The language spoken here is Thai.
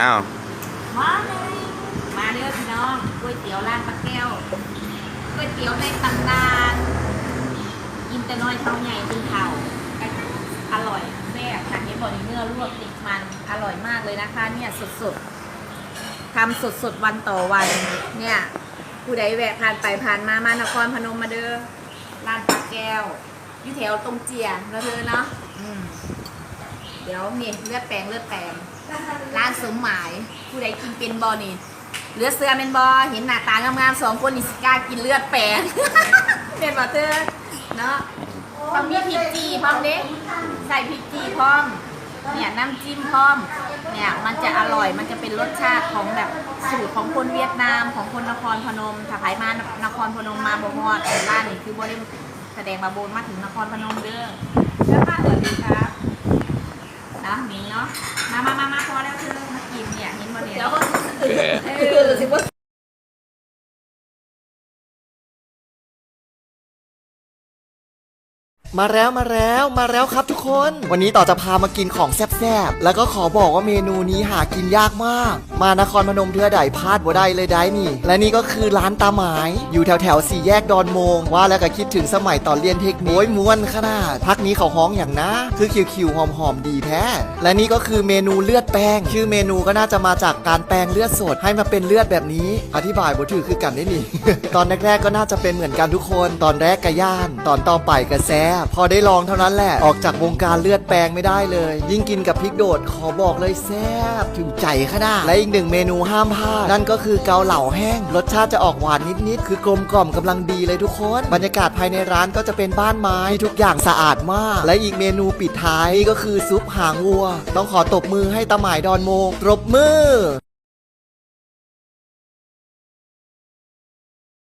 อ้าวมาเลยมาเด้อพี่น้องก๋วยเตี๋ยวร้านปลาแก้วก๋วยเตี๋ยวในตำนานกินแต่น้อยเท่าใหญ่กินเท่าอร่อยแซ่บค่ะเห็นบอกนี่เนื้อลวกติดมันอร่อยมากเลยนะคะเนี่ยสดๆทำสดๆวันต่อวันเนี่ยผู้ใดแวะผ่านไปผ่านมามานครพนมมาเด้อร้านปลาแก้วอยู่แถวตรงเจียแล้วเธอเนาะอืมเดี๋ยวนี่เลือดแปลงเลือดแปลงร้านสมหมายผู้ใดกินเป็นบอนี่เหลือเสือเป็นบอเห็นหน้าตางามๆสองคนนี่สิก้ากินเลือดแปลงเป็นบอเตอร์เนาะต้องมีพริกจีพร้อมเด้ใส่พริกจีพร้อมเนี่ยน้ำจิ้มพร้อมเนี่ยมันจะอร่อยมันจะเป็นรสชาติของแบบสูตรของคนเวียดนามของคนนครพนมถ้าใครมานครพนมมาบ่ฮอดแต่ร้านนี่คือบ่ได้แสดงมาโบนมาถึงนครพนมเด้อเชิญมาสวัสดีครับ นะหมิงเนาะ มามามามาพอแล้วเธอมากินเนี่ยเห็นบ่เนี่ยแล้วก็ เออ สิว่า มาแล้วมาแล้วมาแล้วครับทุกคน วันนี้ต่อจะพามากินของแซ่บๆ แล้วก็ขอบอกว่าเมนูนี้หากินยากมาก มานครพนมเทือใดพลาดบ่ได้เลยได้นี่ และนี่ก็คือร้านตาหมาย อยู่แถวแถวสี่แยกดอนโมง ว่าแล้วก็คิดถึงสมัยตอนเรียนเทคนิคโอ้ยม้วนขนาด พักนี้เขาฮ้องอย่างนะ คือคิวๆหอมๆดีแท้ และนี่ก็คือเมนูเลือดแป้ง ชื่อเมนูก็น่าจะมาจากการแปลงเลือดสดให้มาเป็นเลือดแบบนี้ อธิบายบ่ถือคือกันได้นี่ ตอนแรกๆก็น่าจะเป็นเหมือนกันทุกคน ตอนแรกกะย่าน ตอนต่อไปกะแซ่พอได้ลองเท่านั้นแหละ ออกจากวงการเลือดแปลงไม่ได้เลย ยิ่งกินกับพริกโดดขอบอกเลยแซ่บถึงใจขนาดและอีกหนึ่งเมนูห้ามพลาดนั่นก็คือเกาเหลาแห้ง รสชาติจะออกหวานนิดๆคือกลมกล่อมกำลังดีเลยทุกคน บรรยากาศภายในร้านก็จะเป็นบ้านไม้ที่ทุกอย่างสะอาดมาก และอีกเมนูปิดท้ายก็คือซุปหางวัว ต้องขอตบมือให้ตาหมายดอนโมงตบมือ